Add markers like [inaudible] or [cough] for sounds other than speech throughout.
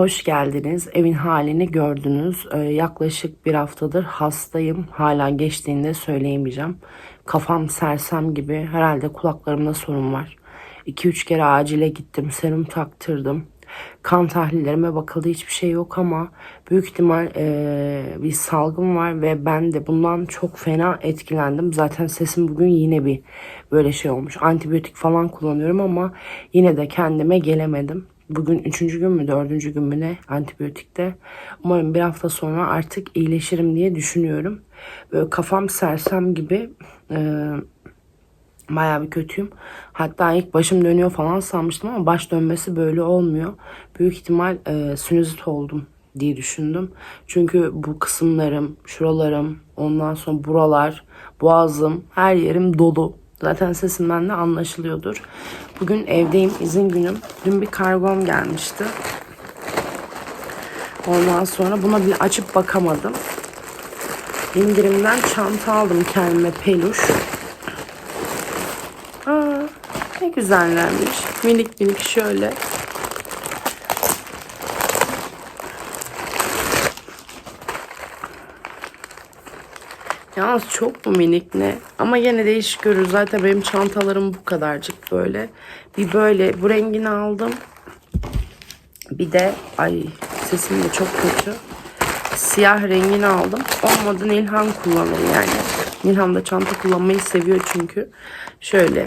hoş geldiniz. Evin halini gördünüz. Ee, yaklaşık bir haftadır hastayım. Hala geçtiğinde söyleyemeyeceğim. Kafam sersem gibi. Herhalde kulaklarımda sorun var. 2-3 kere acile gittim. Serum taktırdım. Kan tahlillerime bakıldı hiçbir şey yok ama büyük ihtimal ee, bir salgın var ve ben de bundan çok fena etkilendim. Zaten sesim bugün yine bir böyle şey olmuş. Antibiyotik falan kullanıyorum ama yine de kendime gelemedim. Bugün üçüncü gün mü dördüncü gün mü ne antibiyotikte. Umarım bir hafta sonra artık iyileşirim diye düşünüyorum. Böyle kafam sersem gibi e, bayağı bir kötüyüm. Hatta ilk başım dönüyor falan sanmıştım ama baş dönmesi böyle olmuyor. Büyük ihtimal e, sinüzit oldum diye düşündüm. Çünkü bu kısımlarım, şuralarım, ondan sonra buralar, boğazım, her yerim dolu. Zaten sesimden de anlaşılıyordur. Bugün evdeyim, izin günüm. Dün bir kargom gelmişti. Ondan sonra buna bir açıp bakamadım. İndirimden çanta aldım kendime peluş. Aa, ne güzellermiş. Minik minik şöyle. Yalnız çok mu minik ne? Ama yine de iş görür. Zaten benim çantalarım bu kadarcık böyle. Bir böyle bu rengini aldım. Bir de ay sesim de çok kötü. Siyah rengini aldım. Olmadı Nilhan kullanır yani. Nilhan da çanta kullanmayı seviyor çünkü. Şöyle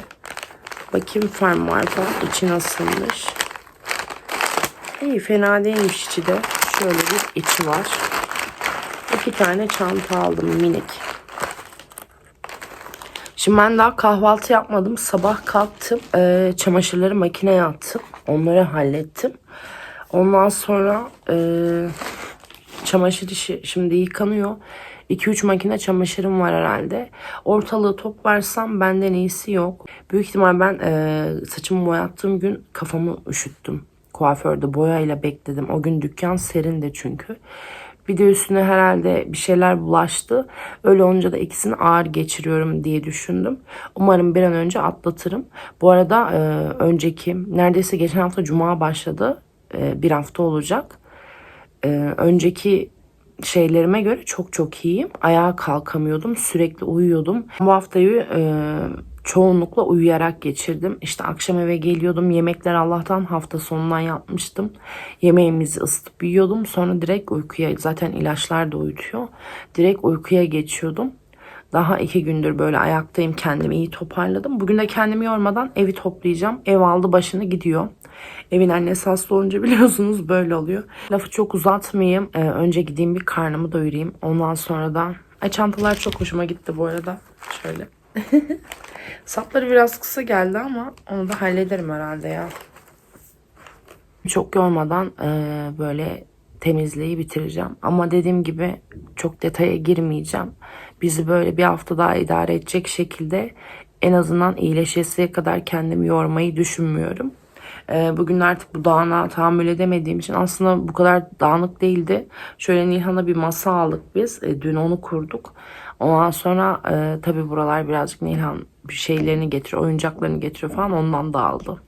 bakayım fermuar falan içi nasılmış. İyi fena değilmiş içi de. Şöyle bir içi var. İki tane çanta aldım minik. Şimdi ben daha kahvaltı yapmadım. Sabah kalktım. E, çamaşırları makineye attım. Onları hallettim. Ondan sonra e, çamaşır işi şimdi yıkanıyor. 2-3 makine çamaşırım var herhalde. Ortalığı toplarsam benden iyisi yok. Büyük ihtimal ben e, saçımı boyattığım gün kafamı üşüttüm. Kuaförde boyayla bekledim. O gün dükkan serindi çünkü. Bir de üstüne herhalde bir şeyler bulaştı. Öyle olunca da ikisini ağır geçiriyorum diye düşündüm. Umarım bir an önce atlatırım. Bu arada e, önceki neredeyse geçen hafta cuma başladı. E, bir hafta olacak. E, önceki şeylerime göre çok çok iyiyim. Ayağa kalkamıyordum. Sürekli uyuyordum. Bu haftayı e, çoğunlukla uyuyarak geçirdim. İşte akşam eve geliyordum. Yemekler Allah'tan hafta sonundan yapmıştım. Yemeğimizi ısıtıp yiyordum. Sonra direkt uykuya zaten ilaçlar da uyutuyor. Direkt uykuya geçiyordum. Daha iki gündür böyle ayaktayım. Kendimi iyi toparladım. Bugün de kendimi yormadan evi toplayacağım. Ev aldı başını gidiyor. Evin annesi hasta olunca [laughs] biliyorsunuz böyle oluyor. Lafı çok uzatmayayım. Ee, önce gideyim bir karnımı doyurayım. Ondan sonra da... Ay çantalar çok hoşuma gitti bu arada. Şöyle. [laughs] Sapları biraz kısa geldi ama onu da hallederim herhalde ya. Çok yormadan e, böyle temizliği bitireceğim. Ama dediğim gibi çok detaya girmeyeceğim. Bizi böyle bir hafta daha idare edecek şekilde en azından iyileşesiye kadar kendimi yormayı düşünmüyorum. E, bugün artık bu dağına tahammül edemediğim için aslında bu kadar dağınık değildi. Şöyle Nihan'a bir masa aldık biz. E, dün onu kurduk. Ondan sonra e, tabii buralar birazcık Nilhan şeylerini getiriyor, oyuncaklarını getiriyor falan ondan dağıldı.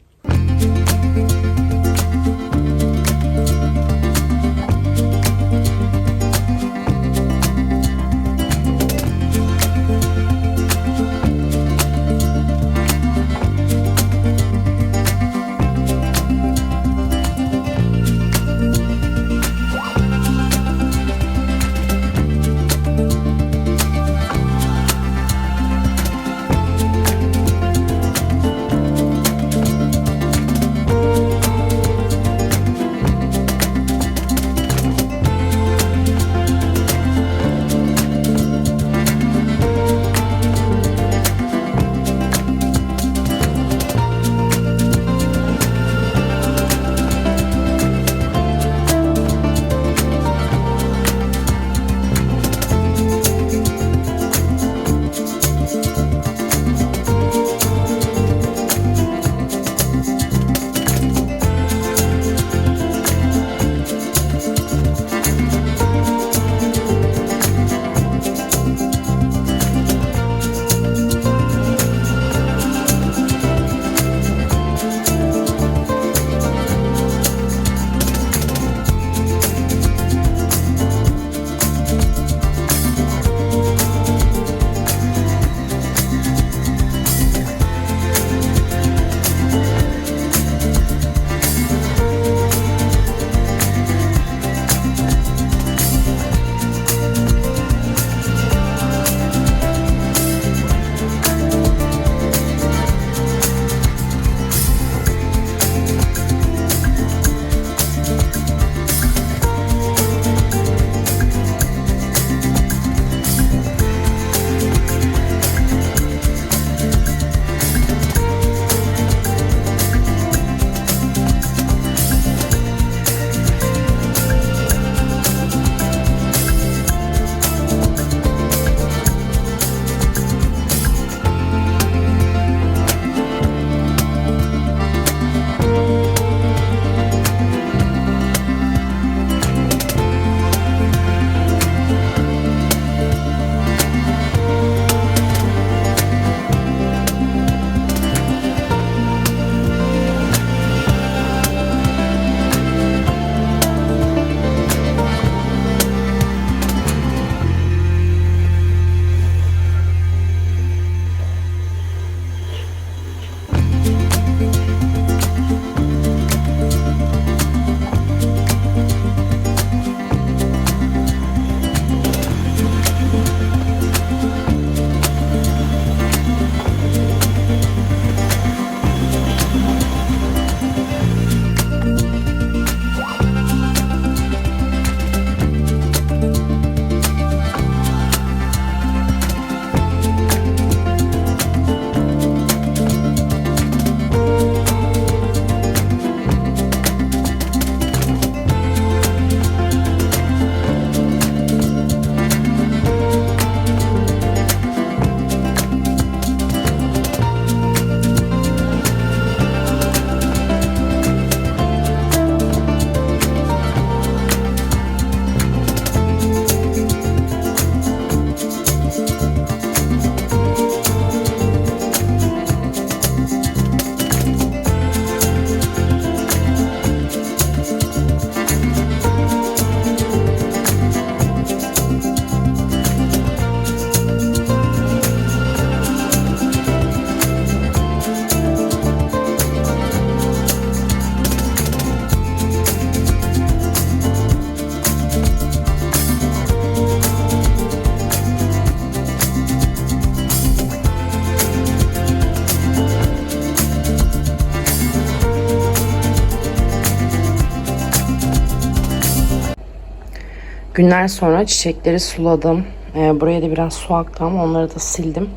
Günler sonra çiçekleri suladım. Ee, buraya da biraz su aktı ama onları da sildim.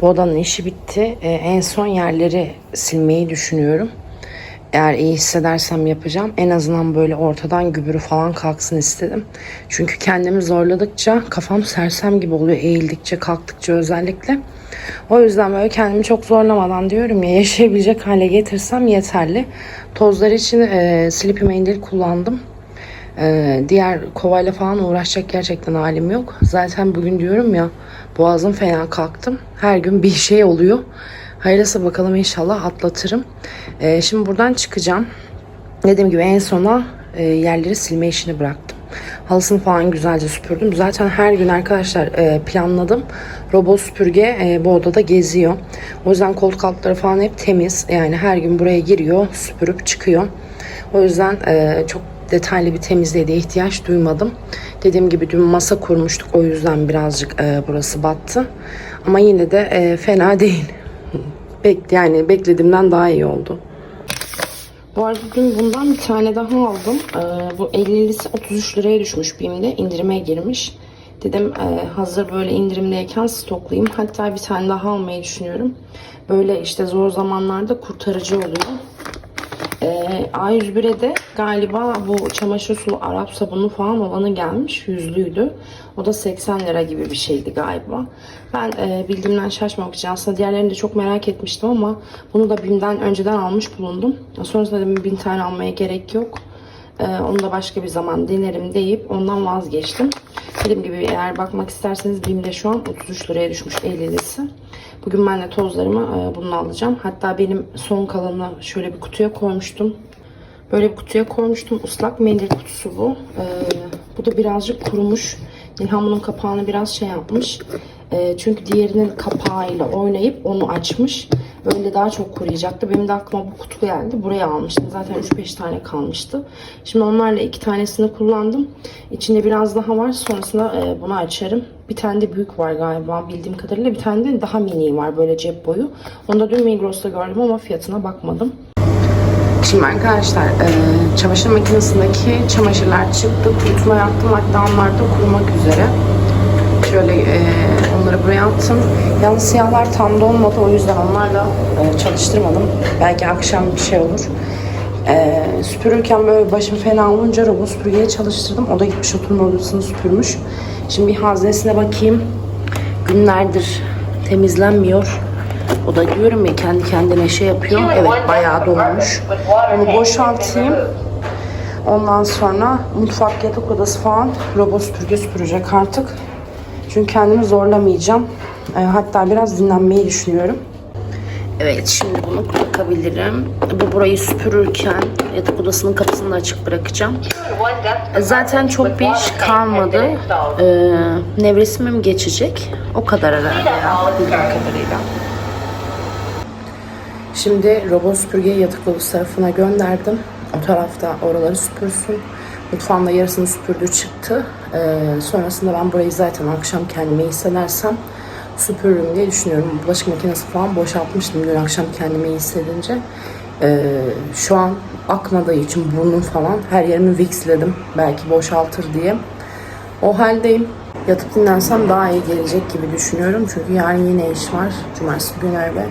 Bu odanın işi bitti. Ee, en son yerleri silmeyi düşünüyorum. Eğer iyi hissedersem yapacağım. En azından böyle ortadan gübürü falan kalksın istedim. Çünkü kendimi zorladıkça kafam sersem gibi oluyor. Eğildikçe kalktıkça özellikle. O yüzden böyle kendimi çok zorlamadan diyorum ya yaşayabilecek hale getirsem yeterli. Tozlar için e, Sleepy mendil kullandım. Ee, diğer kovayla falan uğraşacak gerçekten halim yok. Zaten bugün diyorum ya boğazım fena kalktım. Her gün bir şey oluyor. Hayırlısı bakalım inşallah atlatırım. Ee, şimdi buradan çıkacağım. Dediğim gibi en sona e, yerleri silme işini bıraktım. Halısını falan güzelce süpürdüm. Zaten her gün arkadaşlar e, planladım. Robot süpürge e, bu odada geziyor. O yüzden koltuk altları falan hep temiz. Yani her gün buraya giriyor, süpürüp çıkıyor. O yüzden e, çok detaylı bir temizliğe ihtiyaç duymadım. Dediğim gibi dün masa kurmuştuk. O yüzden birazcık e, burası battı. Ama yine de e, fena [laughs] değil. Bek yani beklediğimden daha iyi oldu. Bu arada dün bundan bir tane daha aldım. Ee, bu 50'lisi 33 liraya düşmüş BİM'de. indirime girmiş. Dedim e, hazır böyle indirimdeyken stoklayayım. Hatta bir tane daha almayı düşünüyorum. Böyle işte zor zamanlarda kurtarıcı oluyor. Ee, A101'e de galiba bu çamaşır sulu Arap sabunu falan olanı gelmiş. Yüzlüydü. O da 80 lira gibi bir şeydi galiba. Ben e, bildiğimden şaşmamak için aslında diğerlerini de çok merak etmiştim ama bunu da BİM'den önceden almış bulundum. Sonrasında dedim bin tane almaya gerek yok. Ee, onu da başka bir zaman denerim deyip ondan vazgeçtim. Dediğim gibi eğer bakmak isterseniz BİM'de şu an 33 liraya düşmüş 50'lisi. Bugün ben de tozlarımı e, alacağım. Hatta benim son kalanı şöyle bir kutuya koymuştum. Böyle bir kutuya koymuştum. Islak mendil kutusu bu. Ee, bu da birazcık kurumuş. Nilhan bunun kapağını biraz şey yapmış. Ee, çünkü diğerinin kapağıyla oynayıp onu açmış. Öyle daha çok kuruyacaktı. Benim de aklıma bu kutu geldi. Buraya almıştım. Zaten 3-5 tane kalmıştı. Şimdi onlarla iki tanesini kullandım. İçinde biraz daha var. Sonrasında e, bunu açarım. Bir tane de büyük var galiba bildiğim kadarıyla. Bir tane de daha mini var böyle cep boyu. Onu da dün Migros'ta gördüm ama fiyatına bakmadım. Şimdi arkadaşlar e, çamaşır makinesindeki çamaşırlar çıktı. Kurutma yaptım. Hatta onlar da kurumak üzere. Attım. Yalnız siyahlar tam dolmadı. O yüzden onlarla e, çalıştırmadım. Belki akşam bir şey olur. E, süpürürken böyle başım fena olunca robot süpürgeye çalıştırdım. O da gitmiş oturma odasını süpürmüş. Şimdi bir haznesine bakayım. Günlerdir temizlenmiyor. O da diyorum ya kendi kendine şey yapıyor. Evet bayağı dolmuş. Onu boşaltayım. Ondan sonra mutfak yatak odası falan robot süpürge süpürecek artık. Çünkü kendimi zorlamayacağım. E, hatta biraz dinlenmeyi düşünüyorum. Evet şimdi bunu bırakabilirim. Bu burayı süpürürken yatak odasının kapısını da açık bırakacağım. Zaten çok bir iş kalmadı. Ee, nevresimim geçecek. O kadar herhalde ya. Kadarıyla. Şimdi robot süpürgeyi yatak odası tarafına gönderdim. O tarafta oraları süpürsün. Mutfağın da yarısını süpürdü çıktı. Ee, sonrasında ben burayı zaten akşam kendime hissedersem süpürürüm diye düşünüyorum. Bulaşık makinesi falan boşaltmıştım dün akşam kendime iyi hissedince. Ee, şu an akmadığı için burnum falan her yerimi vixledim. Belki boşaltır diye. O haldeyim. Yatıp dinlensem daha iyi gelecek gibi düşünüyorum. Çünkü yarın yine iş var. Cumartesi günü öyle.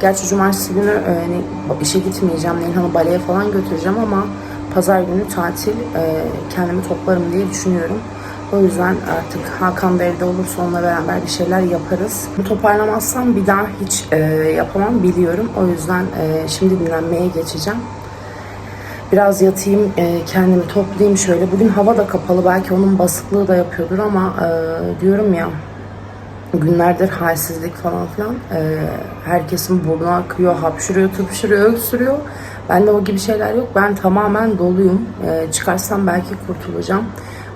Gerçi cumartesi günü e, hani işe gitmeyeceğim. Nilhan'ı baleye falan götüreceğim ama pazar günü tatil e, kendimi toplarım diye düşünüyorum. O yüzden artık Hakan da evde olursa onunla beraber bir şeyler yaparız. Bu toparlamazsam bir daha hiç e, yapamam biliyorum. O yüzden e, şimdi dinlenmeye geçeceğim. Biraz yatayım, e, kendimi toplayayım şöyle. Bugün hava da kapalı. Belki onun basıklığı da yapıyordur ama e, diyorum ya günlerdir halsizlik falan filan. E, herkesin burnu akıyor, hapşırıyor, tıpşırıyor, öksürüyor. Bende o gibi şeyler yok. Ben tamamen doluyum. E, çıkarsam belki kurtulacağım.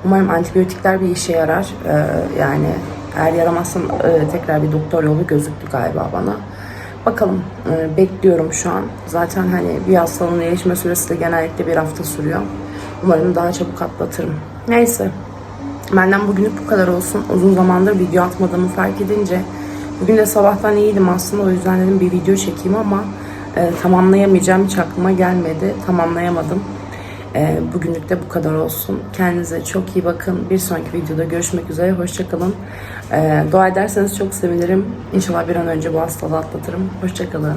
Umarım antibiyotikler bir işe yarar. E, yani eğer yaramazsam e, tekrar bir doktor yolu gözüktü galiba bana. Bakalım e, bekliyorum şu an. Zaten hani bir hastalığın iyileşme süresi de genellikle bir hafta sürüyor. Umarım daha çabuk atlatırım. Neyse. Benden bugünlük bu kadar olsun. Uzun zamandır video atmadığımı fark edince bugün de sabahtan iyiydim aslında. O yüzden dedim bir video çekeyim ama e, tamamlayamayacağım. Hiç aklıma gelmedi. Tamamlayamadım. Ee, bugünlük de bu kadar olsun. Kendinize çok iyi bakın. Bir sonraki videoda görüşmek üzere. Hoşçakalın. Ee, dua ederseniz çok sevinirim. İnşallah bir an önce bu hastalığı atlatırım. Hoşçakalın.